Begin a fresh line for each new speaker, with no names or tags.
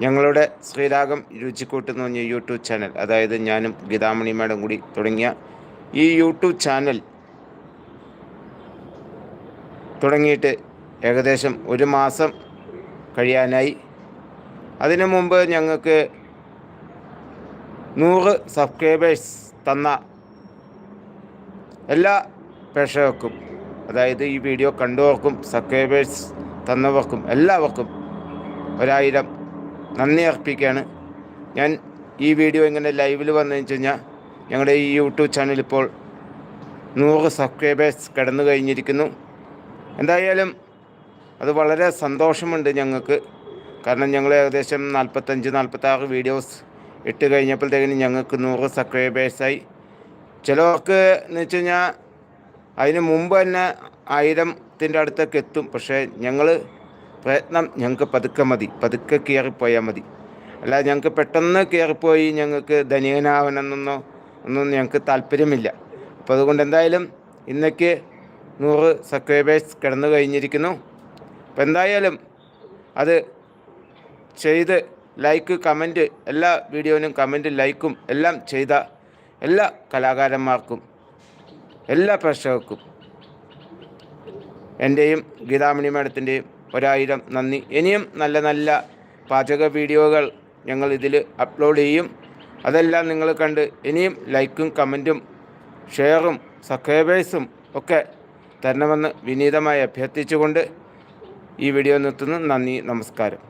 ഞങ്ങളുടെ ശ്രീരാഗം രുചിക്കൂട്ടെന്ന് പറഞ്ഞ YouTube channel അതായത് ഞാനും ഗീതാമണി മാഡം കൂടി തുടങ്ങിയ ഈ യൂട്യൂബ് ചാനൽ തുടങ്ങിയിട്ട് ഏകദേശം ഒരു മാസം കഴിയാനായി. അതിനു മുമ്പ് ഞങ്ങൾക്ക് നൂറ് സബ്സ്ക്രൈബേഴ്സ് തന്ന എല്ലാ പ്രേക്ഷകർക്കും അതായത് ഈ വീഡിയോ കണ്ടവർക്കും സബ്സ്ക്രൈബേഴ്സ് തന്നവർക്കും എല്ലാവർക്കും ഒരായിരം നന്ദി അർപ്പിക്കുകയാണ്. ഞാൻ ഈ വീഡിയോ ഇങ്ങനെ ലൈവിൽ വന്നു കഴിഞ്ഞാൽ ഞങ്ങളുടെ ഈ യൂട്യൂബ് ചാനൽ ഇപ്പോൾ നൂറ് സബ്സ്ക്രൈബേഴ്സ് കടന്നു കഴിഞ്ഞിരിക്കുന്നു. എന്തായാലും അത് വളരെ സന്തോഷമുണ്ട് ഞങ്ങൾക്ക്. കാരണം ഞങ്ങൾ ഏകദേശം നാൽപ്പത്തഞ്ച് നാൽപ്പത്താറ് വീഡിയോസ് ഇട്ട് കഴിഞ്ഞപ്പോഴത്തേക്കിനും ഞങ്ങൾക്ക് നൂറ് സബ്സ്ക്രൈബേഴ്സായി ചിലവർക്ക് എന്ന് വെച്ച് കഴിഞ്ഞാൽ അതിന് മുമ്പ് തന്നെ ആയിരത്തിന്റെ അടുത്തൊക്കെ എത്തും. പക്ഷേ ഞങ്ങൾ പ്രയത്നം ഞങ്ങൾക്ക് പതുക്കെ മതി പതുക്കെ കയറിപ്പോയാൽ മതി. അല്ലാതെ ഞങ്ങൾക്ക് പെട്ടെന്ന് കയറിപ്പോയി ഞങ്ങൾക്ക് ധനികനാവണമെന്നോ ഒന്നും ഞങ്ങൾക്ക് താല്പര്യമില്ല. അപ്പോൾ അതുകൊണ്ട് എന്തായാലും ഇന്നേക്ക് നൂറ് സബ്സ്ക്രൈബേഴ്സ് കിടന്നു കഴിഞ്ഞിരിക്കുന്നു. അപ്പോൾ എന്തായാലും അത് ചെയ്ത് ലൈക്ക് കമന്റ് എല്ലാ വീഡിയോനും കമന്റ് ലൈക്കും എല്ലാം ചെയ്ത എല്ലാ കലാകാരന്മാർക്കും എല്ലാ പ്രേക്ഷകർക്കും എന്റെയും ഗീതാമണി മാഡത്തിന്റെയും ഒരായിരം നന്ദി. ഇനിയും നല്ല നല്ല പാചക വീഡിയോകൾ ഞങ്ങൾ ഇതിൽ അപ്ലോഡ് ചെയ്യും. അതെല്ലാം നിങ്ങൾ കണ്ട് ഇനിയും ലൈക്കും കമന്റും ഷെയറും സബ്സ്ക്രൈബേഴ്സും ഒക്കെ തരണമെന്ന് വിനീതമായി അഭ്യർത്ഥിച്ചുകൊണ്ട് ഈ വീഡിയോ നിർത്തുന്നു. നന്ദി നമസ്കാരം.